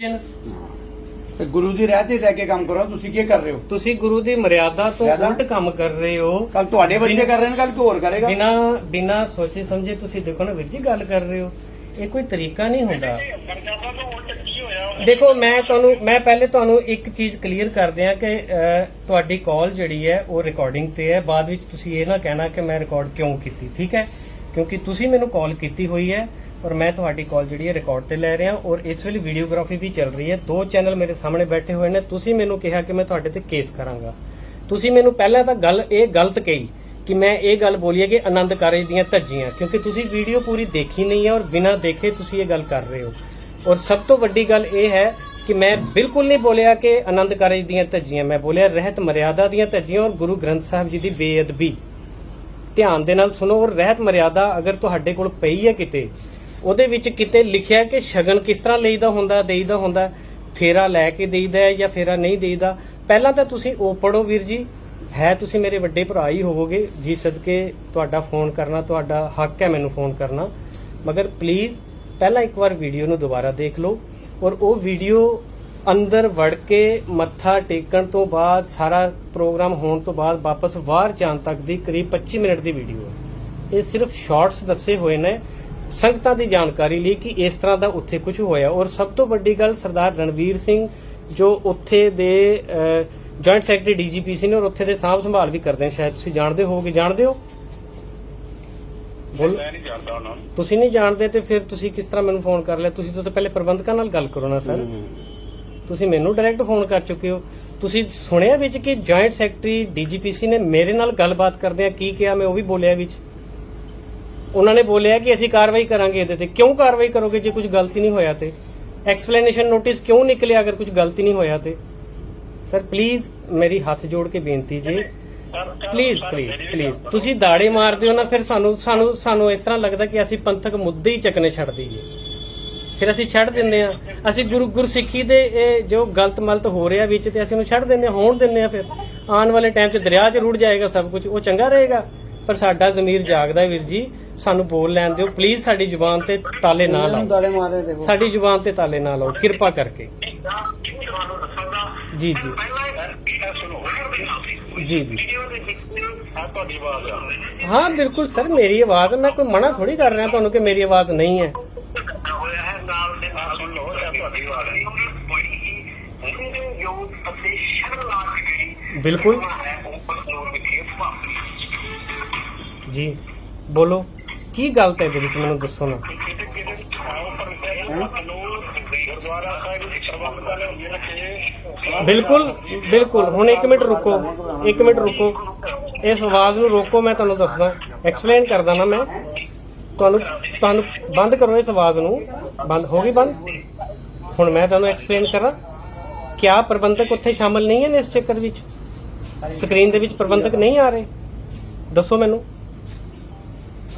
ਤੇ ਗੁਰੂ ਦੀ ਰਹਿ ਤੇ ਲੈ ਕੇ ਕੰਮ ਕਰੋ ਤੁਸੀਂ ਕੀ ਕਰ ਰਹੇ ਹੋ? ਤੁਸੀਂ ਗੁਰੂ ਦੀ ਮਰਿਆਦਾ ਤੋਂ? ਉਲਟ ਕੰਮ ਕਰ ਰਹੇ ਹੋ। ਕੱਲ ਤੁਹਾਡੇ ਬੱਚੇ ਕਰ ਰਹੇ ਨੇ ਕੱਲ ਕੋਈ ਹੋਰ ਕਰੇਗਾ? ਬਿਨਾ ਬਿਨਾ ਸੋਚੇ ਸਮਝੇ ਤੁਸੀਂ ਦੇਖੋ ਨਾ ਵੀਰ ਜੀ ਗੱਲ ਕਰ ਰਹੇ ਹੋ। ਇਹ ਕੋਈ ਤਰੀਕਾ ਨਹੀਂ ਹੁੰਦਾ। ਦੇਖੋ ਮੈਂ ਤੁਹਾਨੂੰ ਮੈਂ ਪਹਿਲੇ ਤੁਹਾਨੂੰ ਇੱਕ ਚੀਜ਼ ਕਲੀਅਰ ਕਰ ਦਿਆਂ ਕਿ ਅਹ, ਤੁਹਾਡੀ ਕਾਲ ਜਿਹੜੀ ਹੈ ਉਹ ਰਿਕਾਰਡਿੰਗ ਤੇ ਹੈ। ਬਾਅਦ ਵਿੱਚ ਤੁਸੀਂ ਇਹ ਨਾ ਕਹਿਣਾ ਕਿ ਮੈਂ ਰਿਕਾਰਡ ਕਿਉਂ ਕੀਤੀ ਠੀਕ ਹੈ? ਕਿਉਂਕਿ ਤੁਸੀਂ ਮੈਨੂੰ ਕਾਲ ਕੀਤੀ ਹੋਈ ਹੈ। ਔਰ ਮੈਂ ਤੁਹਾਡੀ ਕਾਲ ਜਿਹੜੀ ਹੈ ਰਿਕਾਰਡ ਤੇ ਲੈ ਰਿਹਾ ਔਰ ਇਸ ਵੇਲੇ ਵੀਡੀਓਗ੍ਰਾਫੀ ਵੀ ਚੱਲ ਰਹੀ ਹੈ। ਦੋ ਚੈਨਲ ਮੇਰੇ ਸਾਹਮਣੇ ਬੈਠੇ ਹੋਏ ਨੇ। ਤੁਸੀਂ ਮੈਨੂੰ ਕਿਹਾ ਕਿ ਮੈਂ ਤੁਹਾਡੇ ਤੇ ਕੇਸ ਕਰਾਂਗਾ। ਤੁਸੀਂ ਮੈਨੂੰ ਪਹਿਲਾਂ ਤਾਂ ਗੱਲ ਇਹ ਗਲਤ ਕਹੀ ਕਿ ਮੈਂ ਇਹ ਗੱਲ ਬੋਲੀ ਹੈ ਕਿ ਆਨੰਦ ਕਾਰਜ ਦੀਆਂ ਧੱਜੀਆਂ, ਕਿਉਂਕਿ ਤੁਸੀਂ ਵੀਡੀਓ ਪੂਰੀ ਦੇਖੀ ਨਹੀਂ ਹੈ ਔਰ ਬਿਨਾਂ ਦੇਖੇ ਤੁਸੀਂ ਇਹ ਗੱਲ ਕਰ ਰਹੇ ਹੋ। ਔਰ ਸਭ ਤੋਂ ਵੱਡੀ ਗੱਲ ਇਹ ਹੈ ਕਿ ਮੈਂ ਬਿਲਕੁਲ ਨਹੀਂ ਬੋਲਿਆ ਕਿ ਆਨੰਦ ਕਾਰਜ ਦੀਆਂ ਧੱਜੀਆਂ, ਮੈਂ ਬੋਲਿਆ ਰਹਿਤ ਮਰਿਆਦਾ ਦੀਆਂ ਧੱਜੀਆਂ ਔਰ ਗੁਰੂ ਗ੍ਰੰਥ ਸਾਹਿਬ ਜੀ ਦੀ ਬੇਅਦਬੀ। ਧਿਆਨ ਦੇ ਨਾਲ ਸੁਣੋ ਔਰ ਰਹਿਤ ਮਰਿਆਦਾ ਅਗਰ ਤੁਹਾਡੇ ਕੋਲ ਪਈ ਹੈ ਕਿਤੇ ਉਹਦੇ ਵਿੱਚ ਕਿਤੇ ਲਿਖਿਆ ਕਿ ਸ਼ਗਨ ਕਿਸ ਤਰ੍ਹਾਂ ਲਈਦਾ ਹੁੰਦਾ, ਦੇਈਦਾ ਹੁੰਦਾ, ਫੇਰਾ ਲੈ ਕੇ ਦੇਈਦਾ ਜਾਂ ਫੇਰਾ ਨਹੀਂ ਦੇਈਦਾ? ਪਹਿਲਾਂ ਤਾਂ ਤੁਸੀਂ ਉਹ ਪੜੋ ਵੀਰ ਜੀ। ਹੈ ਤੁਸੀਂ ਮੇਰੇ ਵੱਡੇ ਭਰਾ ਹੀ ਹੋਵੋਗੇ। ਜੀ ਸਦਕੇ ਤੁਹਾਡਾ ਫੋਨ ਕਰਨਾ, ਤੁਹਾਡਾ ਹੱਕ ਹੈ ਮੈਨੂੰ ਫੋਨ ਕਰਨਾ। ਮਗਰ ਪਲੀਜ਼ ਪਹਿਲਾਂ ਇੱਕ ਵਾਰ ਵੀਡੀਓ ਨੂੰ ਦੁਬਾਰਾ ਦੇਖ ਲਓ। ਔਰ ਉਹ ਵੀਡੀਓ ਅੰਦਰ ਵੜ ਕੇ ਮੱਥਾ ਟੇਕਣ ਤੋਂ ਬਾਅਦ, ਸਾਰਾ ਪ੍ਰੋਗਰਾਮ ਹੋਣ ਤੋਂ ਬਾਅਦ ਵਾਪਸ ਬਾਹਰ ਜਾਣ ਤੱਕ ਦੀ ਕਰੀਬ 25 ਮਿੰਟ ਦੀ ਵੀਡੀਓ ਹੈ। ਇਹ ਸਿਰਫ ਸ਼ਾਰਟਸ ਦੱਸੇ ਹੋਏ ਨੇ। ਸੰਗਤਾਂ ਦੀ ਜਾਣਕਾਰੀ ਲਈ ਕਿ ਇਸ ਤਰ੍ਹਾਂ ਦਾ ਉੱਥੇ ਕੁਝ ਹੋਇਆ। ਔਰ ਸਭ ਤੋਂ ਵੱਡੀ ਗੱਲ ਸਰਦਾਰ ਰਣਵੀਰ ਸਿੰਘ ਜੋ ਉੱਥੇ ਦੇ ਜੁਆਇੰਟ ਸੈਕਟਰੀ ਡੀਜੀਪੀਸੀ ਨੇ ਔਰ ਉੱਥੇ ਦੇ ਸਾਂਭ ਸੰਭਾਲ ਵੀ ਕਰਦੇ ਨੇ। ਸ਼ਾਇਦ ਤੁਸੀਂ ਜਾਣਦੇ ਹੋਵੋਗੇ। ਜਾਣਦੇ ਹੋ? ਬੋਲ। ਮੈਂ ਨਹੀਂ ਜਾਣਦਾ ਉਹਨਾਂ ਨੂੰ। ਤੁਸੀਂ ਨਹੀਂ ਜਾਣਦੇ ਤੇ ਫਿਰ ਤੁਸੀਂ ਕਿਸ ਤਰ੍ਹਾਂ ਮੈਨੂੰ ਫੋਨ ਕਰ ਲਿਆ? ਤੁਸੀਂ ਤਾਂ ਪਹਿਲੇ ਪ੍ਰਬੰਧਕਾਂ ਨਾਲ ਗੱਲ ਕਰੋ ਨਾ ਸਰ। ਤੁਸੀਂ ਮੈਨੂੰ ਡਾਇਰੈਕਟ ਫੋਨ ਕਰ ਚੁੱਕੇ ਹੋ। ਤੁਸੀਂ ਸੁਣਿਆ ਵਿੱਚ ਕਿ ਜੁਆਇੰਟ ਸੈਕਟਰੀ ਡੀਜੀਪੀਸੀ ਨੇ ਮੇਰੇ ਨਾਲ ਗੱਲਬਾਤ ਕਰਦਿਆਂ ਕੀ ਕਿਹਾ? ਮੈਂ ਉਹ ਵੀ ਬੋਲਿਆ ਵਿੱਚ। ਉਹਨਾਂ ਨੇ ਬੋਲਿਆ ਕਿ ਅਸੀਂ ਕਾਰਵਾਈ ਕਰਾਂਗੇ ਇਹਦੇ ਤੇ। ਕਿਉਂ ਕਾਰਵਾਈ ਕਰੋਗੇ ਜੇ ਕੁਝ ਗਲਤੀ ਨਹੀਂ ਹੋਇਆ ਤੇ? ਐਕਸਪਲੇਨੇਸ਼ਨ ਨੋਟਿਸ ਕਿਉਂ ਨਿਕਲਿਆ ਅਗਰ ਕੁਝ ਗਲਤੀ ਨਹੀਂ ਹੋਇਆ ਤੇ? ਸਰ ਪਲੀਜ਼ ਮੇਰੀ ਹੱਥ ਜੋੜ ਕੇ ਬੇਨਤੀ ਜੀ। ਪਲੀਜ਼ ਪਲੀਜ਼ ਪਲੀਜ਼ ਤੁਸੀਂ ਦਾੜੇ ਮਾਰਦੇ ਹੋ ਨਾ, ਫਿਰ ਸਾਨੂੰ ਸਾਨੂੰ ਸਾਨੂੰ ਇਸ ਤਰ੍ਹਾਂ ਲੱਗਦਾ ਕਿ ਅਸੀਂ ਪੰਥਕ ਮੁੱਦੇ ਹੀ ਚੱਕਨੇ ਛੱਡ ਦਈਏ। ਫਿਰ ਅਸੀਂ ਛੱਡ ਦਿੰਦੇ ਆ ਅਸੀਂ ਗੁਰੂ, ਗੁਰਸਿੱਖੀ ਦੇ ਇਹ ਜੋ ਗਲਤ ਮਲਤ ਹੋ ਰਿਹਾ ਵਿੱਚ ਤੇ ਅਸੀਂ ਉਹਨੂੰ ਛੱਡ ਦਿੰਦੇ ਹਾਂ, ਹੋਣ ਦਿੰਦੇ ਆ ਫਿਰ। ਆਉਣ ਵਾਲੇ ਟਾਈਮ 'ਚ ਦਰਿਆ 'ਚ ਰੁੜ ਜਾਏਗਾ ਸਭ ਕੁਝ, ਉਹ ਚੰਗਾ ਰਹੇਗਾ। ਪਰ ਸਾਡਾ ਜ਼ਮੀਰ ਜਾਗਦਾ ਵੀਰ ਜੀ। ਸਾਨੂੰ ਬੋਲ ਲੈਣ ਦਿਓ। ਪਲੀਜ਼ ਸਾਡੀ ਜ਼ੁਬਾਨ ਤੇ ਤਾਲੇ ਨਾ ਲਾਓ। ਦਾੜੇ ਮਾਰੇ ਦੇਖੋ ਸਾਡੀ ਜ਼ੁਬਾਨ ਤੇ ਤਾਲੇ ਨਾ ਲਾਓ ਕਿਰਪਾ ਕਰਕੇ। ਜੀ ਜੀ। ਜੀ ਜੀ। ਹਾਂ ਬਿਲਕੁਲ ਸਰ ਮੇਰੀ ਆਵਾਜ਼ ਮੈਂ ਕੋਈ ਮਨਾ ਥੋੜੀ ਕਰ ਰਿਹਾ ਤੁਹਾਨੂੰ ਕਿ ਮੇਰੀ ਆਵਾਜ਼ ਨਹੀਂ ਹੈ। ਬਿਲਕੁਲ। ਜੀ ਬੋਲੋ। ਕੀ ਗਲਤ ਹੈ ਇਹਦੇ ਵਿੱਚ ਮੈਨੂੰ ਦੱਸੋ ਨਾ। ਬਿਲਕੁਲ ਬਿਲਕੁਲ। ਹੁਣ 1 ਮਿੰਟ ਰੁਕੋ 1 ਮਿੰਟ ਰੁਕੋ। ਇਸ ਆਵਾਜ਼ ਨੂੰ ਰੋਕੋ, ਮੈਂ ਤੁਹਾਨੂੰ ਦੱਸਦਾ। ਐਕਸਪਲੇਨ ਕਰਦਾ ਨਾ ਮੈਂ। ਤੁਹਾਨੂੰ ਤੁਹਾਨੂੰ ਬੰਦ ਕਰੋ ਇਸ ਆਵਾਜ਼ ਨੂੰ। ਬੰਦ ਹੋ ਗਈ ਬੰਦ? ਹੁਣ ਮੈਂ ਤੁਹਾਨੂੰ ਐਕਸਪਲੇਨ ਕਰਾਂ। ਕਿਆ ਪ੍ਰਬੰਧਕ ਉੱਥੇ ਸ਼ਾਮਲ ਨਹੀਂ ਹੈ ਇਸ ਚੱਕਰ ਵਿੱਚ? ਸਕਰੀਨ ਦੇ ਵਿੱਚ ਪ੍ਰਬੰਧਕ ਨਹੀਂ ਆ ਰਹੇ। ਦੱਸੋ ਮੈਨੂੰ।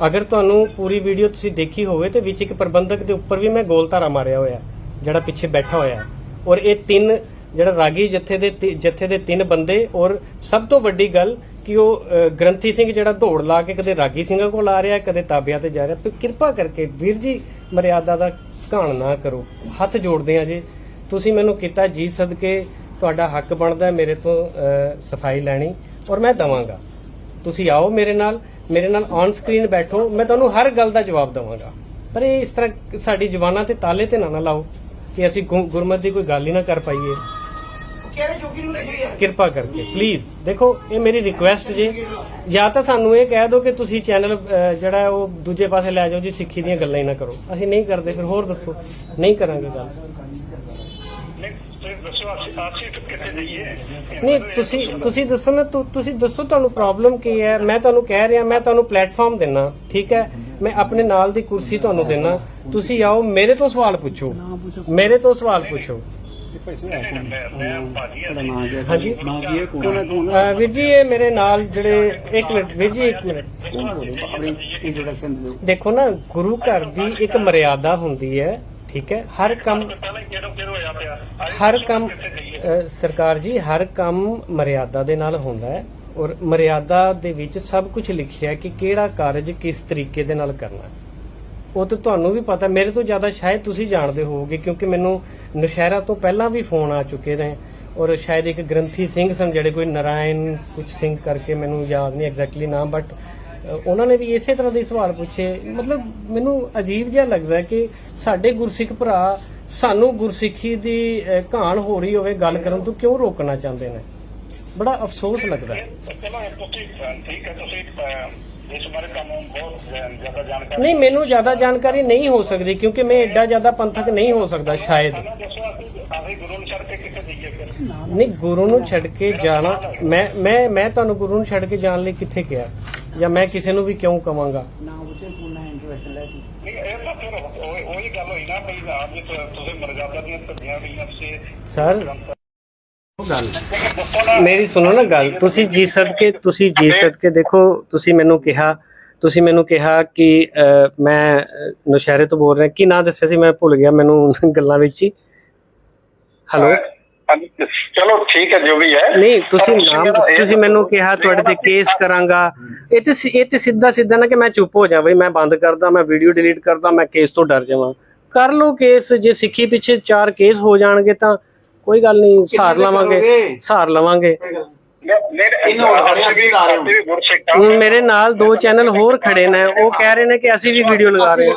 ਅਗਰ ਤੁਹਾਨੂੰ ਪੂਰੀ ਵੀਡੀਓ ਤੁਸੀਂ ਦੇਖੀ ਹੋਵੇ ਤੇ ਵਿੱਚ ਇੱਕ ਪ੍ਰਬੰਧਕ ਦੇ ਉੱਪਰ ਵੀ ਮੈਂ ਗੋਲ ਧਾਰਾ ਮਾਰਿਆ ਹੋਇਆ, ਜਿਹੜਾ ਪਿੱਛੇ ਬੈਠਾ ਹੋਇਆ। ਔਰ ਇਹ ਤਿੰਨ, ਜਿਹੜਾ ਰਾਗੀ ਜਥੇ ਦੇ ਤੀ- ਜਥੇ ਦੇ ਤਿੰਨ ਬੰਦੇ, ਔਰ ਸਭ ਤੋਂ ਵੱਡੀ ਗੱਲ ਕਿ ਉਹ ਗ੍ਰੰਥੀ ਸਿੰਘ ਜਿਹੜਾ ਦੌੜ ਲਾ ਕੇ ਕਦੇ ਰਾਗੀ ਸਿੰਘਾਂ ਕੋਲ ਆ ਰਿਹਾ, ਕਦੇ ਤਾਬਿਆਂ ਤੇ ਜਾ ਰਿਹਾ। ਤੇ ਕਿਰਪਾ ਕਰਕੇ ਵੀਰ ਜੀ ਮਰਿਆਦਾ ਦਾ ਘਾਣ ਨਾ ਕਰੋ, ਹੱਥ ਜੋੜਦੇ ਆ ਜੀ। ਤੁਸੀਂ ਮੈਨੂੰ ਕੀਤਾ ਜੀ ਸਦਕੇ, ਤੁਹਾਡਾ ਹੱਕ ਬਣਦਾ ਮੇਰੇ ਤੋਂ ਸਫ਼ਾਈ ਲੈਣੀ, ਔਰ ਮੈਂ ਦਵਾਂਗਾ। ਤੁਸੀਂ ਆਓ ਮੇਰੇ ਨਾਲ ਮੇਰੇ ਨਾਲ ਔਨ ਸਕਰੀਨ ਬੈਠੋ ਮੈਂ ਤੁਹਾਨੂੰ ਹਰ ਗੱਲ ਦਾ ਜਵਾਬ ਦਵਾਂਗਾ। ਪਰ ਇਹ ਇਸ ਤਰ੍ਹਾਂ ਸਾਡੀ ਜ਼ੁਬਾਨਾਂ ਤੇ ਤਾਲੇ ਤੇ ਨਾ ਨਾ ਲਾਓ ਕਿ ਅਸੀਂ ਗੁਰਮਤ ਦੀ ਕੋਈ ਗੱਲ ਹੀ ਨਾ ਕਰ ਪਾਈਏ। ਕਿਰਪਾ ਕਰਕੇ ਪਲੀਜ਼ ਦੇਖੋ ਇਹ ਮੇਰੀ ਰਿਕੁਐਸਟ ਜੇ। ਜਾਂ ਤਾਂ ਸਾਨੂੰ ਇਹ ਕਹਿ ਦਿਓ ਕਿ ਤੁਸੀਂ ਚੈਨਲ ਜਿਹੜਾ ਉਹ ਦੂਜੇ ਪਾਸੇ ਲੈ ਜਾਓ ਜੀ ਸਿੱਖੀ ਦੀਆਂ ਗੱਲਾਂ ਹੀ ਨਾ ਕਰੋ। ਅਸੀਂ ਨਹੀਂ ਕਰਦੇ ਫਿਰ ਹੋਰ ਦੱਸੋ। ਨਹੀਂ ਕਰਾਂਗੇ ਗੱਲ। ਦੱਸੋ ਕਿੱਥੇ ਜਾਈਏ ਨਹੀਂ, ਤੁਸੀਂ ਤੁਸੀਂ ਦੱਸੋ ਨਾ ਤੁਸੀਂ ਦੱਸੋ ਤੁਹਾਨੂੰ ਪ੍ਰੋਬਲਮ ਕੀ ਹੈ। ਮੈਂ ਤੁਹਾਨੂੰ ਕਹਿ ਰਿਹਾ, ਮੈਂ ਤੁਹਾਨੂੰ ਪਲੇਟਫਾਰਮ ਦੇਣਾ ਠੀਕ ਹੈ? ਮੈਂ ਆਪਣੇ ਨਾਲ ਦੀ ਕੁਰਸੀ ਤੁਹਾਨੂੰ ਦੇਣਾ ਤੁਸੀਂ ਆਓ, ਮੇਰੇ ਤੋਂ ਸਵਾਲ ਪੁੱਛੋ। ਮੇਰੇ ਤੋਂ ਸਵਾਲ ਪੁੱਛੋ। ਹਾਂਜੀ। ਵੀਰ ਜੀ, ਇਹ ਮੇਰੇ ਨਾਲ ਜਿਹੜੇ ਇੱਕ ਮਿੰਟ, ਵੀਰ ਜੀ, ਇੱਕ ਮਿੰਟ। ਦੇਖੋ ਨਾ, ਗੁਰੂ ਘਰ ਦੀ ਇੱਕ ਮਰਿਆਦਾ ਹੁੰਦੀ ਹੈ, ਠੀਕ ਹੈ? ਹਰ ਕੰਮ ਹਰ ਦੱਸੋ ਕੰਮ ਸਰਕਾਰ ਜੀ, ਹਰ ਕੰਮ ਮਰਿਆਦਾ ਦੇ ਨਾਲ ਹੁੰਦਾ ਹੈ ਔਰ ਮਰਿਆਦਾ ਦੇ ਵਿੱਚ ਸਭ ਕੁਝ ਲਿਖਿਆ ਕਿ ਕਿਹੜਾ ਕਾਰਜ ਕਿਸ ਤਰੀਕੇ ਦੇ ਨਾਲ ਕਰਨਾ ਉਹ ਤਾਂ ਤੁਹਾਨੂੰ ਵੀ ਪਤਾ, ਮੇਰੇ ਤੋਂ ਜ਼ਿਆਦਾ ਸ਼ਾਇਦ ਤੁਸੀਂ ਜਾਣਦੇ ਹੋਵੋਗੇ ਕਿਉਂਕਿ ਮੈਨੂੰ ਨਸ਼ਹਿਰਾ ਤੋਂ ਪਹਿਲਾਂ ਵੀ ਫੋਨ ਆ ਚੁੱਕੇ ਨੇ ਔਰ ਸ਼ਾਇਦ ਇੱਕ ਗ੍ਰੰਥੀ ਸਿੰਘ ਸਨ ਜਿਹੜੇ ਕੋਈ ਨਰਾਇਣ ਕੁਝ ਸਿੰਘ ਕਰਕੇ ਮੈਨੂੰ ਯਾਦ ਨਹੀਂ ਐਗਜ਼ੈਕਟਲੀ ਨਾਮ ਬਟ ਉਹਨਾਂ ਨੇ ਵੀ ਇਸੇ ਤਰ੍ਹਾਂ ਦੇ ਸਵਾਲ ਪੁੱਛੇ। ਮਤਲਬ ਮੈਨੂੰ ਅਜੀਬ ਜਿਹਾ ਲੱਗਦਾ ਕਿ ਸਾਡੇ ਗੁਰਸਿੱਖ ਭਰਾ ਸਾਨੂੰ ਗੁਰਸਿੱਖੀ ਦੀ ਘਾਣ ਹੋ ਰਹੀ ਹੋਵੇ ਗੱਲ ਕਰਨ ਤੋਂ ਕਿਉਂ ਰੋਕਣਾ ਚਾਹੁੰਦੇ ਨੇ? ਬੜਾ ਅਫਸੋਸ ਲੱਗਦਾ ਹੈ। ਨਹੀਂ ਮੈਨੂੰ ਜ਼ਿਆਦਾ ਜਾਣਕਾਰੀ ਨਹੀਂ ਹੋ ਸਕਦੀ ਕਿਉਂਕਿ ਮੈਂ ਐਡਾ ਜ਼ਿਆਦਾ ਪੰਥਕ ਨਹੀਂ ਹੋ ਸਕਦਾ ਸ਼ਾਇਦ। ਨਹੀਂ ਗੁਰੂ ਨੂੰ ਛੱਡ ਕੇ ਜਾਣਾ ਮੈਂ ਮੈਂ ਮੈਂ ਤੁਹਾਨੂੰ ਗੁਰੂ ਨੂੰ ਛੱਡ ਕੇ ਜਾਣ ਲਈ ਕਿੱਥੇ ਕਿਹਾ? ਜਾਂ ਮੈਂ ਕਿਸੇ ਨੂੰ ਵੀ ਕਿਉਂ ਕਵਾਂਗਾ? ਨਹੀਂ ਇਹ ਤਾਂ ਫਿਰ ਉਹ- ਉਹੀ ਗੱਲ ਹੋਈ ਨਾ ਵੀ ਆਪ ਜੀ ਤੁ- ਤੁਸੀਂ ਮਰਜ਼ਾਦਾ ਦੀਆਂ ਧੱਜੀਆਂ ਗਈਆਂ ਸੀ ਸਰ ਗੱਲ। ਨਾ ਮੇਰੀ ਸੁਣੋ ਨਾ ਗੱਲ। ਤੁਸੀਂ ਜੀ ਸਦਕੇ ਤੁਸੀਂ ਜੀ ਸਦਕੇ ਦੇਖੋ ਤੁਸੀਂ ਮੈਨੂੰ ਕਿਹਾ ਤੁਸੀਂ ਮੈਨੂੰ ਕਿਹਾ ਕਿ ਅਹ, ਮੈਂ ਅਹ, ਨੌਸ਼ਹਿਰੇ ਤੋਂ ਬੋਲ ਰਿਹਾ। ਕੀ ਨਾਂ ਦੱਸਿਆ ਸੀ? ਮੈਂ ਭੁੱਲ ਗਿਆ ਮੈਨੂੰ ਗੱਲਾਂ ਵਿੱਚ ਹੀ। ਹੈਲੋ ਚਲੋ ਠੀਕ ਹੈ ਜੋ ਵੀ ਹੈ। ਨਹੀਂ ਤੁਸੀਂ ਨਾਮ ਤੁਸੀਂ ਮੈਨੂੰ ਕਿਹਾ ਤੁਹਾਡੇ ਤੇ ਕੇਸ ਕਰਾਂਗਾ। ਇਹ ਤੇ ਇਹ ਤੇ ਸਿੱਧਾ ਸਿੱਧਾ ਨਾ ਕਿ ਮੈਂ ਚੁੱਪ ਹੋ ਜਾ ਬਈ ਮੈਂ ਬੰਦ ਕਰਦਾ ਮੈਂ ਵੀਡੀਓ ਡਿਲੀਟ ਕਰਦਾ ਮੈਂ ਕੇਸ ਤੋਂ ਡਰ ਜਾਵਾਂ। ਕਰ ਲਓ ਕੇਸ ਜੇ ਸਿੱਖੀ ਪਿੱਛੇ ਚਾਰ ਕੇਸ ਹੋ ਜਾਣਗੇ ਤਾਂ ਕੋਈ ਗੱਲ ਨਹੀਂ ਦੇ ਲਵਾਂਗੇ? ਸਹਾਰ ਲਵਾਂਗੇ। ਮੇਰੇ ਨਾਲ ਦੋ ਚੈਨਲ ਹੋਰ ਖੜੇ ਨੇ ਉਹ ਕਹਿ ਰਹੇ ਨੇ ਕਿ ਅਸੀਂ ਵੀ ਵੀਡੀਓ ਲਗਾ ਰਹੇ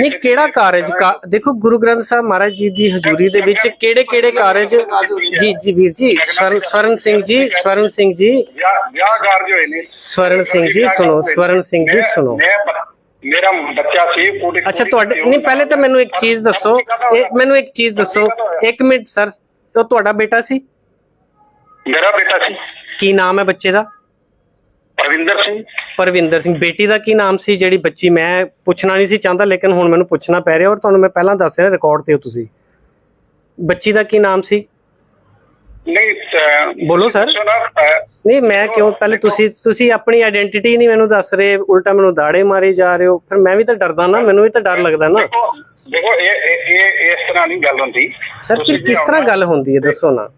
ਨਹੀਂ ਕਿਹੜਾ ਕਾਰਜ ਦੇਖੋ ਗੁਰੂ ਗ੍ਰੰਥ ਸਾਹਿਬ ਮਹਾਰਾਜ ਜੀ ਦੀ ਹਜ਼ੂਰੀ ਦੇ ਵਿੱਚ ਕਿਹੜੇ ਕਿਹੜੇ ਕਾਰਜ ਜੀ? ਜੀ ਵੀਰ ਜੀ ਸਵਰਨ ਸਿੰਘ ਜੀ ਸਵਰਨ ਸਿੰਘ ਜੀ। ਵਿਆਹ ਵਿਆਹ ਕਾਰਜ ਹੋਏ ਨੇ। ਸਵਰਨ ਸਿੰਘ ਜੀ ਸੁਣੋ ਸਵਰਨ ਸਿੰਘ ਜੀ ਸੁਣੋ। ਮੇਰਾ ਬੱਚਾ ਸੀ ਅੱਛਾ ਤੁਹਾਡੇ ਨਹੀਂ ਪਹਿਲੇ ਤਾਂ ਮੈਨੂੰ ਇੱਕ ਚੀਜ਼ ਦੱਸੋ। ਇਹ ਮੈਨੂੰ ਇੱਕ ਚੀਜ਼ ਦੱਸੋ। ਇੱਕ ਮਿੰਟ ਸਰ। ਉਹ ਤੁਹਾਡਾ ਬੇਟਾ ਸੀ? ਮੇਰਾ ਬੇਟਾ ਸੀ। ਕੀ ਨਾਮ ਹੈ ਬੱਚੇ ਦਾ? ਪ੍ਰਵਿੰਦਰ ਸਿੰਘ। ਪਰਵਿੰਦਰ ਸਿੰਘ। ਬੇਟੀ ਦਾ ਕੀ ਨਾਮ ਸੀ? ਜਿਹੜੀ ਬੱਚੀ ਮੈਂ ਪੁੱਛਣਾ ਨਹੀਂ ਸੀ ਚਾਹੁੰਦਾ ਲੇਕਿਨ ਹੁਣ ਮੈਨੂੰ ਪੁੱਛਣਾ ਪੈ ਰਿਹਾ ਔਰ ਤੁਹਾਨੂੰ ਮੈਂ ਪਹਿਲਾਂ ਦੱਸ ਰਿਹਾ ਰਿਕਾਰਡ ਤੇ ਹੋ ਤੁਸੀਂ। ਬੱਚੀ ਦਾ ਕੀ ਨਾਮ ਸੀ? ਨਹੀਂ ਬੋਲੋ ਸਰ। ਨਹੀਂ ਮੈਂ ਕਿਉਂ? ਪਹਿਲੇ ਤੁਸੀਂ ਤੁਸੀਂ ਆਪਣੀ ਆਇਡੈਂਟੀਟੀ ਨਹੀਂ ਮੈਨੂੰ ਦੱਸ ਰਹੇ ਉਲਟਾ ਮੈਨੂੰ ਦਾੜੇ ਮਾਰੇ ਜਾ ਰਹੇ ਹੋ। ਫਿਰ ਮੈਂ ਵੀ ਤਾਂ ਡਰਦਾ ਨਾ ਮੈਨੂੰ ਵੀ ਤਾਂ ਡਰ ਲੱਗਦਾ ਨਾ। ਦੇਖੋ ਦੇਖੋ ਇਹ ਇਹ ਇਸ ਤਰ੍ਹਾਂ ਨਹੀਂ ਗੱਲ ਹੁੰਦੀ। ਸਰ ਤੁਸੀਂ ਫਿਰ ਕਿਸ ਤਰ੍ਹਾਂ ਗੱਲ ਹੁੰਦੀ ਹੈ? ਦੱਸੋ ਨਾ।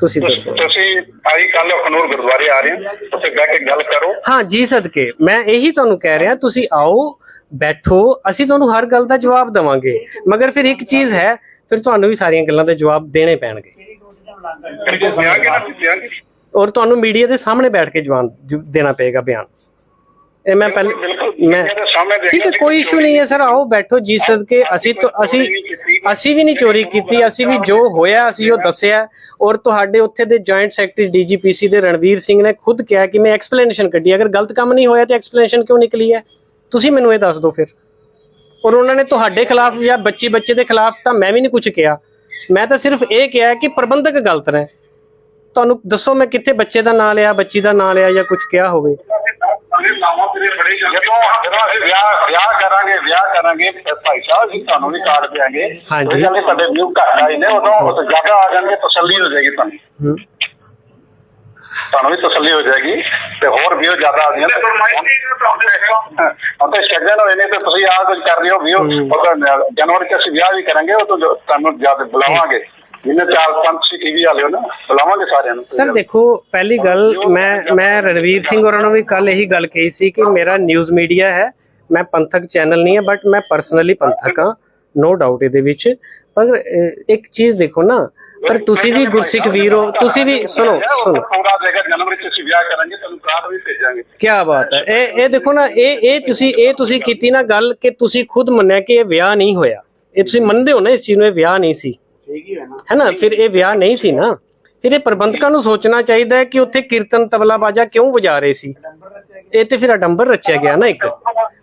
ਤੁਸੀਂ ਦੱਸੋ। ਤੁਸੀਂ ਆਈ ਕੱਲ ਅਖਨੂਰ ਗੁਰਦੁਆਰੇ ਆ ਰਹੇ ਹੋ। ਉੱਥੇ ਬਹਿ ਕੇ ਗੱਲ ਕਰੋ। ਹਾਂ ਜੀ ਸਦਕੇ। ਮੈਂ ਇਹੀ ਤੁਹਾਨੂੰ ਕਹਿ ਰਿਹਾ ਤੁਸੀਂ ਆਓ ਬੈਠੋ। ਅਸੀਂ ਤੁਹਾਨੂੰ ਹਰ ਗੱਲ ਦਾ ਜਵਾਬ ਦੇਵਾਂਗੇ। ਮਗਰ ਫਿਰ ਇੱਕ ਚੀਜ਼ ਹੈ ਫਿਰ ਤੁਹਾਨੂੰ ਵੀ ਸਾਰੀਆਂ ਗੱਲਾਂ ਦੇ ਜਵਾਬ ਦੇਣੇ ਪੈਣਗੇ। ਔਰ ਤੁਹਾਨੂੰ ਮੀਡੀਆ ਦੇ ਸਾਹਮਣੇ ਬੈਠ ਕੇ ਜਵਾਬ ਜ- ਦੇਣਾ ਪਏਗਾ ਬਿਆਨ। ਇਹ ਮੈਂ ਪਹਿਲੇ ਮੈਂ ਠੀਕ ਹੈ ਕੋਈ ਇਸ਼ੂ ਨਹੀਂ ਹੈ ਸਰ ਆਓ ਬੈਠੋ ਜੀ ਸਦਕੇ ਅਸੀਂ ਤੋਂ ਅਸੀਂ ਅਸੀਂ ਵੀ ਨਹੀਂ ਚੋਰੀ ਕੀਤੀ ਅਸੀਂ ਵੀ ਜੋ ਹੋਇਆ ਅਸੀਂ ਉਹ ਦੱਸਿਆ। ਔਰ ਤੁਹਾਡੇ ਉੱਥੇ ਦੇ ਜੁਆਇੰਟ ਸੈਕਟਰੀ ਡੀਜੀਪੀਸੀ ਦੇ ਰਣਵੀਰ ਸਿੰਘ ਨੇ ਖੁਦ ਕਿਹਾ ਕਿ ਮੈਂ ਐਕਸਪਲੇਨੇਸ਼ਨ ਕੱਢੀ ਅਗਰ ਗਲਤ ਕੰਮ ਨਹੀਂ ਹੋਇਆ ਤੇ ਐਕਸਪਲੇਨੇਸ਼ਨ ਕਿਉਂ ਨਿਕਲੀ ਹੈ? ਤੁਸੀਂ ਮੈਨੂੰ ਇਹ ਦੱਸ ਦਿਓ ਫਿਰ। ਔਰ ਉਹਨਾਂ ਨੇ ਤੁਹਾਡੇ ਖਿਲਾਫ ਜਾਂ ਬੱਚੀ ਬੱਚੇ ਦੇ ਖਿਲਾਫ ਤਾਂ ਮੈਂ ਵੀ ਨਹੀਂ ਕੁਝ ਕਿਹਾ। ਮੈਂ ਤਾਂ ਸਿਰਫ ਇਹ ਕਿਹਾ ਕਿ ਪ੍ਰਬੰਧਕ ਗਲਤ ਨੇ। ਤੁਹਾਨੂੰ ਦੱਸੋ ਮੈਂ ਕਿੱਥੇ ਬੱਚੇ ਦਾ ਨਾਂ ਲਿਆ ਬੱਚੀ ਦਾ ਨਾਂ ਲਿਆ ਜਾਂ ਕੁਝ ਕਿਹਾ ਹੋਵੇ? ਜਦੋਂ ਜਦੋਂ ਅਸੀਂ ਵਿਆਹ ਵਿਆਹ ਕਰਾਂਗੇ ਵਿਆਹ ਕਰਾਂਗੇ ਫਿਰ ਭਾਈ ਸਾਹਿਬ ਜੀ ਤੁਹਾਨੂੰ ਵੀ ਕਾਰਡ ਦੇਾਂਗੇ ਹਾਂਜੀ। ਕੋਈ ਗੱਲ ਨਹੀਂ ਤੁਹਾਡੇ ਵਿਊ ਘੱਟ ਆਏ ਨੇ ਉਦੋਂ ਉਦੋਂ ਜ਼ਿਆਦਾ ਆ ਜਾਣਗੇ ਤਸੱਲੀ ਹੋ ਜਾਏਗੀ ਤੁਹਾਨੂੰ। ਹੂੰ। ਤੁਹਾਨੂੰ ਵੀ ਤਸੱਲੀ ਹੋ ਜਾਏਗੀ ਤੇ ਹੋਰ ਵਿਊ ਜ਼ਿਆਦਾ ਹੁਣ ਤੇ ਸ਼ਗਨ ਹੋਏ ਨੇ ਤੇ ਤੁਸੀਂ ਆਹ ਕੁਝ ਕਰ ਰਹੇ ਹੋ ਹੂੰ। ਉਹ ਤਾਂ ਜਨਵਰੀ ਚ ਅਸੀਂ ਵਿਆਹ ਵੀ ਕਰਾਂਗੇ ਉਹ ਤੋਂ ਜੋ- ਤੁਹਾਨੂੰ ਜ਼ਿਆਦਾ ਬੁਲਾਵਾਂਗੇ। ਜਿੰਨੇ ਚਾਰ ਪੰਜ ਸੀ ਟੀਵੀ ਵਾਲੇ ਹੋ ਨਾ ਬੁਲਾਵਾਂਗੇ ਸਾਰਿਆਂ ਨੂੰ। ਸਰ ਦੇਖੋ ਪਹਿਲੀ ਗੱਲ ਮੈਂ ਮੈਂ ਰਣਵੀਰ ਸਿੰਘ ਹੋਰਾਂ ਨੂੰ ਵੀ ਕੱਲ ਇਹੀ ਗੱਲ ਕਹੀ ਸੀ ਕਿ ਮੇਰਾ ਨਿਊਜ਼ ਮੀਡੀਆ ਹੈ ਮੈਂ ਪੰਥਕ ਚੈਨਲ ਨਹੀਂ ਹੈ ਬਟ ਮੈਂ ਪਰਸਨਲੀ ਪੰਥਕ ਹਾਂ ਨੋ ਡਾਊਟ ਇਹਦੇ ਵਿੱਚ। ਪਰ ਇੱਕ ਚੀਜ਼ ਦੇਖੋ ਨਾ ਪਰ ਤੁਸੀਂ ਵੀ ਗੁਰਸਿੱਖ ਵੀਰ ਹੋ ਤੁਸੀਂ ਵੀ ਸੁਣੋ ਸੁਣੋ। ਪੂਰਾ ਜਗ੍ਹਾ ਜਨਵਰੀ ਚ ਅਸੀਂ ਵਿਆਹ ਕਰਾਂਗੇ ਤੁਹਾਨੂੰ ਕਾਰਡ ਵੀ ਭੇਜਾਂਗੇ। ਕੀ ਬਾਤ ਹੈ। ਇਹ ਇਹ ਦੇਖੋ ਨਾ ਇਹ ਇਹ ਤੁਸੀਂ ਇਹ ਤੁਸੀਂ ਕੀਤੀ ਨਾ ਗੱਲ ਕਿ ਤੁਸੀਂ ਖੁਦ ਮੰਨਿਆ ਕਿ ਇਹ ਵਿਆਹ ਨਹੀਂ ਹੋਇਆ। ਇਹ ਤੁਸੀਂ ਮੰਨਦੇ ਹੋ ਨਾ ਇਸ ਚੀਜ਼ ਨੂੰ ਇਹ ਵਿਆਹ ਨਹੀਂ ਸੀ। ਠੀਕ ਹੀ ਹੈ ਨਾ ਹੈ ਨਾ ਫਿਰ ਇਹ ਵਿਆਹ ਨਹੀਂ ਸੀ ਨਾ। ਫਿਰ ਇਹ ਪ੍ਰਬੰਧਕਾਂ ਨੂੰ ਸੋਚਣਾ ਚਾਹੀਦਾ ਹੈ ਕਿ ਉੱਥੇ ਕੀਰਤਨ ਤਬਲਾ ਬਾਜਾ ਕਿਉਂ ਵਜਾ ਰਹੇ ਸੀ? ਇਹ ਤੇ ਫਿਰ ਅਡੰਬਰ ਰਚਿਆ ਗਿਆ ਨਾ ਇੱਕ।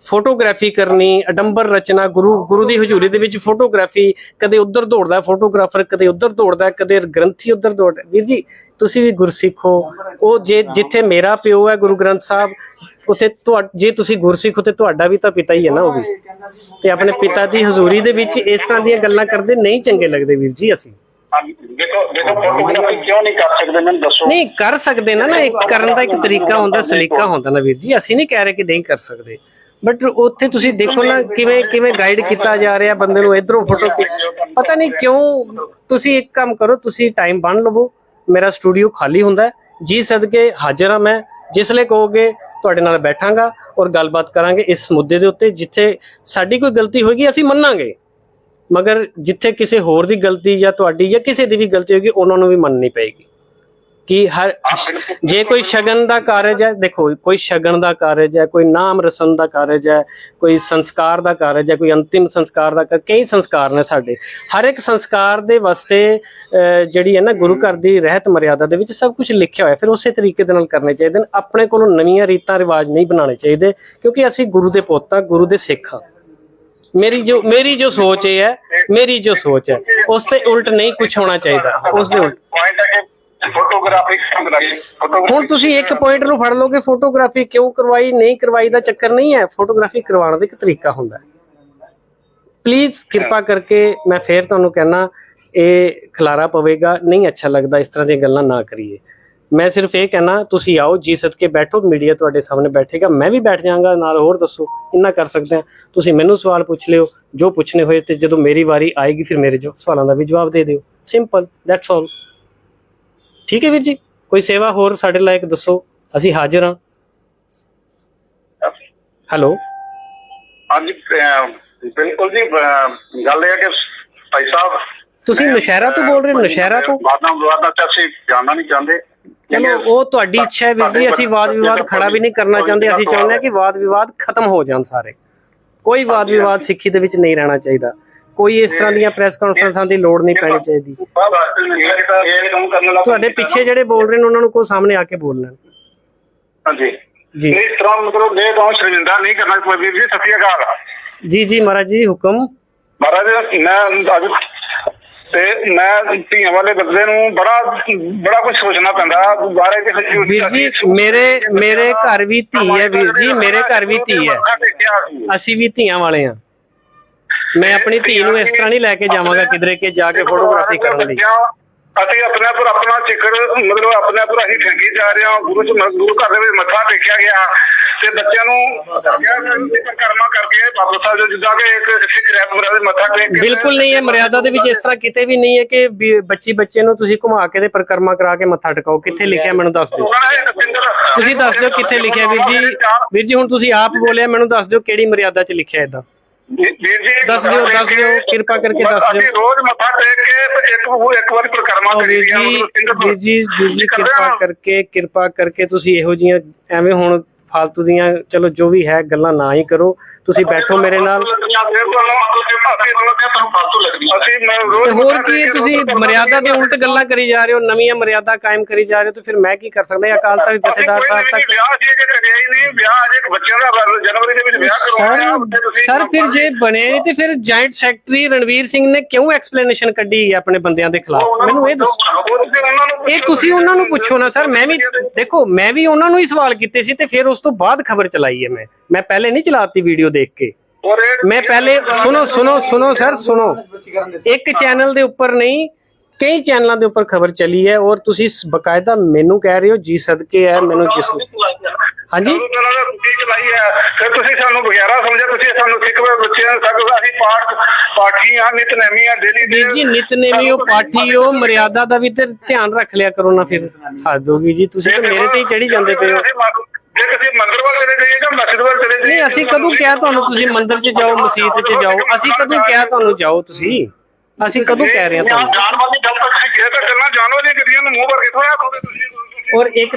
ਫੋਟੋਗ੍ਰਾਫੀ ਕਰਨੀ ਅਡੰਬਰ ਰਚਨਾ ਗੁਰੂ ਗੁਰੂ ਦੀ ਹਜ਼ੂਰੀ ਦੇ ਵਿੱਚ ਫੋਟੋਗ੍ਰਾਫੀ ਕਦੇ ਉੱਧਰ ਦੌੜਦਾ ਫੋਟੋਗ੍ਰਾਫਰ ਕਦੇ ਉੱਧਰ ਦੌੜਦਾ ਕਦੇ ਗ੍ਰੰਥੀ ਉੱਧਰ ਦੌੜਦਾ ਵੀਰ ਜੀ ਤੁਸੀਂ ਵੀ ਗੁਰਸਿੱਖ। ਹੋ ਉਹ ਜੇ ਜਿੱਥੇ ਮੇਰਾ ਪਿਓ ਹੈ ਗੁਰੂ ਗ੍ਰੰਥ ਸਾਹਿਬ ਉੱਥੇ ਜੇ ਤੁਸੀਂ ਗੁਰਸਿੱਖ ਹੋ ਤੇ ਤੁਹਾਡਾ ਵੀ ਤਾਂ ਪਿਤਾ ਹੀ ਹੈ ਨਾ ਉਹ ਵੀ। ਤੇ ਆਪਣੇ ਪਿਤਾ ਦੀ ਹਜ਼ੂਰੀ ਦੇ ਵਿੱਚ ਇਸ ਤਰ੍ਹਾਂ ਦੀਆਂ ਗੱਲਾਂ ਕਰਦੇ ਨਹੀਂ ਚੰਗੇ ਲੱਗਦੇ ਵੀਰ ਜੀ ਅਸੀਂ। ਦੇਖੋ ਦੇਖੋ ਫੋਟੋਗ੍ਰਾਫੀ ਕਿਉਂ ਨਹੀਂ ਕਰ ਸਕਦੇ? ਮੈਨੂੰ ਦੱਸੋ। ਨਹੀਂ ਕਰ ਸਕਦੇ ਨਾ ਨਾ ਇੱਕ ਕਰਨ ਦਾ ਇੱਕ ਤਰੀਕਾ ਹੁੰਦਾ ਸਲੀਕਾ ਹੁੰਦਾ ਨਾ ਵੀਰ ਜੀ ਅਸੀਂ ਨਹੀਂ ਕਹਿ ਰਹੇ ਕਿ ਨਹੀਂ ਕਰ ਸਕਦੇ। ਬਟ ਉੱਥੇ ਤੁਸੀਂ ਦੇਖੋ ਨਾ ਕਿਵੇਂ ਕਿਵੇਂ ਗਾਈਡ ਕੀਤਾ ਜਾ ਰਿਹਾ ਬੰਦੇ ਨੂੰ ਇਧਰੋਂ ਫੋਟੋ ਪਤਾ ਨਹੀਂ ਕਿਉਂ ਤੁਸੀਂ ਇੱਕ ਕੰਮ ਕਰੋ ਤੁਸੀਂ ਟਾਈਮ ਬੰਨ ਲਵੋ। ਮੇਰਾ ਸਟੂਡੀਓ ਖਾਲੀ ਹੁੰਦਾ। ਜੀ ਸਦਕੇ ਹਾਜ਼ਰ ਹਾਂ ਮੈਂ ਜਿਸ ਲਈ ਕਹੋਗੇ ਤੁਹਾਡੇ ਨਾਲ ਬੈਠਾਂਗਾ ਔਰ ਗੱਲਬਾਤ ਕਰਾਂਗੇ ਇਸ ਮੁੱਦੇ ਦੇ ਉੱਤੇ ਜਿੱਥੇ ਸਾਡੀ ਕੋਈ ਗਲਤੀ ਹੋਏਗੀ ਅਸੀਂ ਮੰਨਾਂਗੇ। ਮਗਰ ਜਿੱਥੇ ਕਿਸੇ ਹੋਰ ਦੀ ਗਲਤੀ ਜਾਂ ਤੁਹਾਡੀ ਜਾਂ ਕਿਸੇ ਦੀ ਵੀ ਗਲਤੀ ਹੋਏਗੀ ਉਹਨਾਂ ਨੂੰ ਵੀ ਮੰਨਣੀ ਪਏਗੀ। ਕਿ ਹਰ ਜੇ ਕੋਈ ਸ਼ਗਨ ਦਾ ਕਾਰਜ ਹੈ ਦੇਖੋ ਕੋਈ ਸ਼ਗਨ ਦਾ ਕਾਰਜ ਹੈ ਕੋਈ ਨਾਮ ਰਸਮ ਦਾ ਕਾਰਜ ਹੈ ਕੋਈ ਸੰਸਕਾਰ ਦਾ ਕਾਰਜ ਹੈ ਕੋਈ ਅੰਤਿਮ ਸੰਸਕਾਰ ਦਾ ਕਾਰ- ਕਈ ਸੰਸਕਾਰ ਨੇ ਸਾਡੇ। ਹਰ ਇੱਕ ਸੰਸਕਾਰ ਦੇ ਵਾਸਤੇ ਜਿਹੜੀ ਹੈ ਨਾ ਗੁਰੂ ਘਰ ਦੀ ਰਹਿਤ ਮਰਿਆਦਾ ਦੇ ਵਿੱਚ ਸਭ ਕੁਝ ਲਿਖਿਆ ਹੋਇਆ ਫਿਰ ਉਸੇ ਤਰੀਕੇ ਦੇ ਨਾਲ ਕਰਨੇ ਚਾਹੀਦੇ ਨੇ। ਆਪਣੇ ਕੋਲੋਂ ਨਵੀਆਂ ਰੀਤਾਂ ਰਿਵਾਜ ਨਹੀਂ ਬਣਾਉਣੇ ਚਾਹੀਦੇ ਕਿਉਂਕਿ ਅਸੀਂ ਗੁਰੂ ਦੇ ਪੁੱਤ ਹਾਂ ਗੁਰੂ ਦੇ ਸਿੱਖ ਹਾਂ। ਮੇਰੀ ਜੋ ਮੇਰੀ ਜੋ ਸੋਚ ਇਹ ਹੈ ਮੇਰੀ ਜੋ ਸੋਚ ਹੈ ਉਸ ਤੇ ਉਲਟ ਨਹੀਂ ਕੁਝ ਹੋਣਾ ਚਾਹੀਦਾ। ਉਸ ਦੇ ਉਲਟ। ਪੁਆਇੰਟ ਹੈ ਕਿ ਫੋਟੋਗ੍ਰਾਫੀ ਫੋਟੋਗ੍ਰਾਫੀ ਹੁਣ ਤੁਸੀਂ ਇੱਕ ਪੁਆਇੰਟ ਨੂੰ ਫੜ ਲਓਗੇ ਫੋਟੋਗ੍ਰਾਫੀ ਕਿਉਂ ਕਰਵਾਈ ਨਹੀਂ ਕਰਵਾਈ ਦਾ ਚੱਕਰ ਨਹੀਂ ਹੈ। ਫੋਟੋਗ੍ਰਾਫੀ ਕਰਵਾਉਣ ਦਾ ਇੱਕ ਤਰੀਕਾ ਹੁੰਦਾ ਪਲੀਜ਼ ਕਿਰਪਾ ਕਰਕੇ ਮੈਂ ਫੇਰ ਤੁਹਾਨੂੰ ਕਹਿਣਾ ਇਹ ਖਲਾਰਾ ਪਵੇਗਾ ਨਹੀਂ ਅੱਛਾ ਲੱਗਦਾ ਇਸ ਤਰ੍ਹਾਂ ਦੀਆਂ ਗੱਲਾਂ ਨਾ ਕਰੀਏ। ਮੈਂ ਸਿਰਫ ਇਹ ਕਹਿਣਾ ਤੁਸੀਂ ਆਓ ਜੀ ਸਦਕੇ ਬੈਠੋ ਮੀਡੀਆ ਤੁਹਾਡੇ ਸਾਹਮਣੇ ਬੈਠੇਗਾ ਮੈਂ ਵੀ ਬੈਠ ਜਾਵਾਂਗਾ ਨਾਲ ਹੋਰ ਦੱਸੋ ਇੰਨਾ ਕਰ ਸਕਦੇ ਹਾਂ ਤੁਸੀਂ ਮੈਨੂੰ ਸਵਾਲ ਪੁੱਛ ਲਿਓ ਜੋ ਪੁੱਛਣੇ ਹੋਏ ਤੇ ਜਦੋਂ ਮੇਰੀ ਵਾਰੀ ਆਏਗੀ ਫਿਰ ਮੇਰੇ ਜੋ ਸਵਾਲਾਂ ਦਾ ਵੀ ਜਵਾਬ ਦੇ ਦਿਓ। ਸਿੰਪਲ ਦੈਟਸ ਆਲ ਠੀਕ ਹੈ ਵੀਰ ਜੀ? ਕੋਈ ਸੇਵਾ ਹੋਰ ਸਾਡੇ ਲਾਇਕ ਦੱਸੋ ਅਸੀਂ ਹਾਜ਼ਰ ਹਾਂ। ਹੈਲੋ ਹਾਂਜੀ ਬਿਲਕੁਲ ਜੀ ਗੱਲ ਇਹ ਹੈ ਕਿ ਭਾਈ ਸਾਹਿਬ ਤੁਸੀਂ ਨੌਸ਼ਹਿਰਾ ਤੋਂ ਬੋਲ ਰਹੇ ਹੋ? ਨੌਸ਼ਹਿਰਾ ਤੋਂ? ਵਾਦਾਂ ਵਿਵਾਦਾਂ ਚ ਅਸੀਂ ਜਾਣਨਾ ਨਹੀਂ ਚਾਹੁੰਦੇ। ਚਲੋ ਉਹ ਤੁਹਾਡੀ ਇੱਛਾ ਹੈ ਵੀਰ ਜੀ ਅਸੀਂ ਵਾਦ ਵਿਵਾਦ ਖੜਾ ਵੀ ਨਹੀਂ ਕਰਨਾ ਚਾਹੁੰਦੇ ਅਸੀਂ ਚਾਹੁੰਦੇ ਹਾਂ ਕਿ ਵਾਦ ਵਿਵਾਦ ਖਤਮ ਹੋ ਜਾਣ ਸਾਰੇ। ਕੋਈ ਵਾਦ ਵਿਵਾਦ ਸਿੱਖੀ ਦੇ ਵਿੱਚ ਨਹੀਂ ਰਹਿਣਾ ਚਾਹੀਦਾ। ਕੋਈ ਇਸ ਤਰ੍ਹਾਂ ਦੀਆਂ ਪ੍ਰੈਸ ਕਾਨਫਰੰਸਾਂ ਦੀ ਲੋੜ ਨਹੀਂ ਪੈਣੀ ਚਾਹੀਦੀ। ਤੁਹਾਡੇ ਪਿੱਛੇ ਜਿਹੜੇ ਬੋਲ ਰਹੇ ਨੇ ਉਹਨਾਂ ਨੂੰ ਕੋ ਸਾਹਮਣੇ ਆ ਕੇ ਬੋਲ ਲੈਣ। ਹਾਂਜੀ। ਜੀ। ਇਸ ਤਰ੍ਹਾਂ ਮਤਲਬ ਇਹ ਕੰਮ ਸ਼ਰਮਿੰਦਾ ਨਹੀਂ ਕਰਨਾ ਕੋਈ ਵੀਰ ਜੀ ਸਤਿ ਸ਼੍ਰੀ ਅਕਾਲ। ਜੀ ਜੀ ਮਹਾਰਾਜ ਜੀ ਹੁਕਮ। ਮਹਾਰਾਜ ਮੈਂ ਅੱਜ ਤੇ ਮੈਂ ਧੀਆਂ ਵਾਲੇ ਬੰਦੇ ਨੂੰ ਬੜਾ ਬੜਾ ਕੁਝ ਸੋਚਣਾ ਪੈਂਦਾ ਬਾਰੇ ਕਿ ਵੀਰ ਜੀ ਮੇਰੇ ਮੇਰੇ ਘਰ ਵੀ ਧੀ ਹੈ ਵੀਰ ਜੀ ਮੇਰੇ ਘਰ ਵੀ ਧੀ ਹੈ। ਅਸੀਂ ਵੀ ਧੀਆਂ ਵਾਲੇ ਹਾਂ। ਮੈਂ ਆਪਣੀ ਧੀ ਨੂੰ ਇਸ ਤਰ੍ਹਾਂ ਨਹੀਂ ਲੈ ਕੇ ਜਾਵਾਂਗਾ ਕਿਧਰੇ ਕਿ ਜਾ ਕੇ ਫੋਟੋਗ੍ਰਾਫੀ ਕਰਨ ਲਈ। ਅਸੀਂ ਆਪਣੇ ਪਰ ਆਪਣਾ ਚਿੱਕੜ ਮਤਲਬ ਆਪਣੇ ਪਰ ਅਸੀਂ ਠੱਗੀ ਜਾ ਰਹੇ ਹਾਂ। ਗੁਰੂ ਚ ਗੁਰੂ ਘਰ ਦੇ ਵਿੱਚ ਮੱਥਾ ਟੇਕਿਆ ਗਿਆ। ਤੇ ਬੱਚਿਆਂ ਨੂੰ ਕਿਹਾ ਕਿ ਕਰਮਾ ਕਰਕੇ ਬਾਬਾ ਸਾਹਿਬ ਜੀ ਜਿੱਦਾਂ ਕਿ ਇੱਕ ਸਿੱਖ ਰਹਿਤ ਮੁਰਾਦ ਦੇ ਮੱਥਾ ਟੇਕ ਕੇ ਬਿਲਕੁਲ ਨਹੀਂ ਹੈ ਮਰਿਆਦਾ ਦੇ ਵਿੱਚ ਇਸ ਤਰ੍ਹਾਂ ਕਿਤੇ ਵੀ ਨਹੀਂ ਹੈ ਕਿ ਬੱਚੀ ਬੱਚੇ ਨੂੰ ਤੁਸੀਂ ਘੁਮਾ ਕੇ ਤੇ ਪਰਿਕਰਮਾ ਕਰਾ ਕੇ ਮੱਥਾ ਟਿਕਾਓ। ਕਿੱਥੇ ਲਿਖਿਆ ਮੈਨੂੰ ਦੱਸ ਦਿਓ। ਤੁਸੀਂ ਦੱਸ ਦਿਓ ਕਿੱਥੇ ਲਿਖਿਆ ਵੀਰ ਜੀ। ਵੀਰ ਜੀ ਹੁਣ ਤੁਸੀਂ ਆਪ ਬੋਲਿਆ ਮੈਨੂੰ ਦੱਸ ਦਿਓ ਕਿਹੜੀ ਮਰਿਆਦਾ 'ਚ ਲਿਖਿਆ ਇਦਾਂ ਦੱਸ ਦਿਓ, ਦੱਸ ਦਿਓ, ਕਿਰਪਾ ਕਰਕੇ ਦੱਸ ਦਿਓ। ਰੋਜ਼ ਮੱਥਾ ਟੇਕ ਕੇ ਤੇ ਇੱਕ ਇੱਕ ਵਾਰੀ ਪਰਿਕਰਮਾ ਕਰੀ ਜੀ ਵੀਰ ਜੀ ਜੀ ਕਿਰਪਾ ਕਰਕੇ ਕਿਰਪਾ ਕਰਕੇ ਤੁਸੀਂ ਇਹੋ ਜੀਆਂ ਐਵੇਂ ਹੁਣ ਫालतू ਦੀਆਂ ਚਲੋ ਜੋ ਵੀ ਹੈ ਗੱਲਾਂ ਨਾ ਹੀ ਕਰੋ। ਤੁਸੀਂ ਬੈਠੋ ਮੇਰੇ ਨਾਲ। ਅਸੀਂ ਮੈਂ ਤੇ ਰੋਜ਼ ਹੋਰ ਕੀ ਹੈ, ਤੁਸੀਂ ਮਰਿਆਦਾ ਦੇ ਉਲਟ ਗੱਲਾਂ ਕਰੀ ਜਾ ਰਹੇ ਹੋ ਨਵੀਆਂ ਮਰਿਆਦਾ ਕਾਇਮ ਕਰੀ ਜਾ ਰਹੇ ਹੋ ਤੇ ਫਿਰ ਮੈਂ ਕੀ ਕਰ ਸਕਦਾ? ਇਹ ਅਕਾਲ ਤਖਤ ਜਥੇਦਾਰ ਸਾਹਿਬ ਤੱਕ ਵਿਆਹ ਸੀ ਜੇ ਕਰਿਆ ਹੀ ਨਹੀਂ ਵਿਆਹ ਅਜੇ ਬੱਚਿਆਂ ਦਾ ਵਾ- ਜਨਵਰੀ ਦੇ ਵਿੱਚ ਵਿਆਹ ਕਰਵਾਉਣਾ ਸਰ ਸਰ ਫਿਰ ਜੇ ਬਣਿਆ ਨਹੀਂ ਤੇ ਫਿਰ ਜੁਆਇੰਟ ਸੈਕਟਰੀ ਰਣਵੀਰ ਸਿੰਘ ਨੇ ਕਿਉਂ ਐਕਸਪਲੇਨੇਸ਼ਨ ਕੱਢੀ ਆਪਣੇ ਬੰਦਿਆਂ ਦੇ ਖਿਲਾਫ? ਮੈਨੂੰ ਇਹ ਦੱਸੋ। ਇਹ ਤੁਸੀਂ ਉਹਨਾਂ ਨੂੰ ਪੁੱਛੋ ਨਾ ਸਰ ਮੈਂ ਵੀ ਦੇਖੋ ਮੈਂ ਵੀ ਉਹਨਾਂ ਨੂੰ ਹੀ ਸਵਾਲ ਕੀਤੇ ਸੀ ਤੇ ਫਿਰ ਉਸ ਤੋਂ ਬਾਅਦ ਖਬਰ ਚਲਾਈ ਹੈ ਮੈਂ। ਮੈਂ ਪਹਿਲੇ ਨਹੀਂ ਚਲਾਤੀ ਵੀਡੀਓ ਦੇਖ ਕੇ। ਮੈਂ ਪਹਿਲੇ ਸੁਣੋ ਸੁਣੋ ਸੁਣੋ ਸਰ ਸੁਣੋ। ਇੱਕ ਚੈਨਲ ਦੇ ਉੱਪਰ ਨਹੀਂ ਕਈ ਚੈਨਲਾਂ ਦੇ ਉੱਪਰ ਖਬਰ ਚੱਲੀ ਹੈ ਔਰ ਤੁਸੀਂ ਬਕਾਇਦਾ ਮੈਨੂੰ ਕਹਿ ਰਹੇ ਹੋ ਜੀ ਸਦਕੇ ਹੈ ਮੈਨੂੰ ਜਿਸ ਹਾਂਜੀ? ਤੁਸੀਂ ਚਲਾਈ ਹੈ। ਫਿਰ ਤੁਸੀਂ ਸਾਨੂੰ ਬਗਿਆਰਾ ਸਮਝਿਆ ਤੁਸੀਂ ਸਾਨੂੰ ਸਿੱਖ ਬੱਚਿਆਂ ਸਾਨੂੰ ਅਸੀਂ ਪਾਠ ਪਾਠੀ ਹਾਂ ਨਿਤਨੇਮੀ ਹਾਂ ਡੇਲੀ ਵੀਰ ਜੀ ਨਿਤਨੇਮੀ ਉਹ ਪਾਠੀ ਉਹ ਮਰਿਆਦਾ ਦਾ ਵੀ ਤੇ ਧਿਆਨ ਰੱਖ ਲਿਆ ਕਰੋ ਨਾ ਫਿਰ। ਹੱਦ ਹੋ ਗਈ ਜੀ ਤੁਸੀਂ ਤਾਂ ਮੇਰੇ ਤੇ ਹੀ ਚੜੀ ਜਾਂਦੇ ਪਏ ਹੋ। ਜੇ ਕਿਸੇ ਮੰਦਿਰ ਵੱਲ ਚਲੇ ਜਾਈਏ ਜਾਂ ਮਸਜਿਦ ਵੱਲ ਚਲੇ ਜਾਈਏ ਨਹੀਂ ਅਸੀਂ ਕਦੋਂ ਕਿਹਾ ਤੁਹਾਨੂੰ ਤੁਸੀਂ ਮੰਦਿਰ 'ਚ ਜਾਓ ਮਸਜਿਦ 'ਚ ਜਾਓ? ਅਸੀਂ ਕਦੋਂ ਕਿਹਾ ਤੁਹਾਨੂੰ ਜਾਓ ਤੁਸੀਂ? ਅਸੀਂ ਕਦੋਂ ਕਹਿ ਰਹੇ ਹਾਂ ਤੁਹਾਨੂੰ? ਜਾਨ ਵਾਲੀ ਗੱਲ ਤਾਂ ਤੁਸੀਂ ਕਿਹਾ ਤਾਂ ਕਰਨਾ ਜਾਨ ਵਾਲੀਆਂ ਗੱਡੀਆਂ ਨੂੰ ਮੂੰਹ ਕਰਕੇ ਥੋੜਾ ਤੁਸੀਂ। ਔਰ ਇੱਕ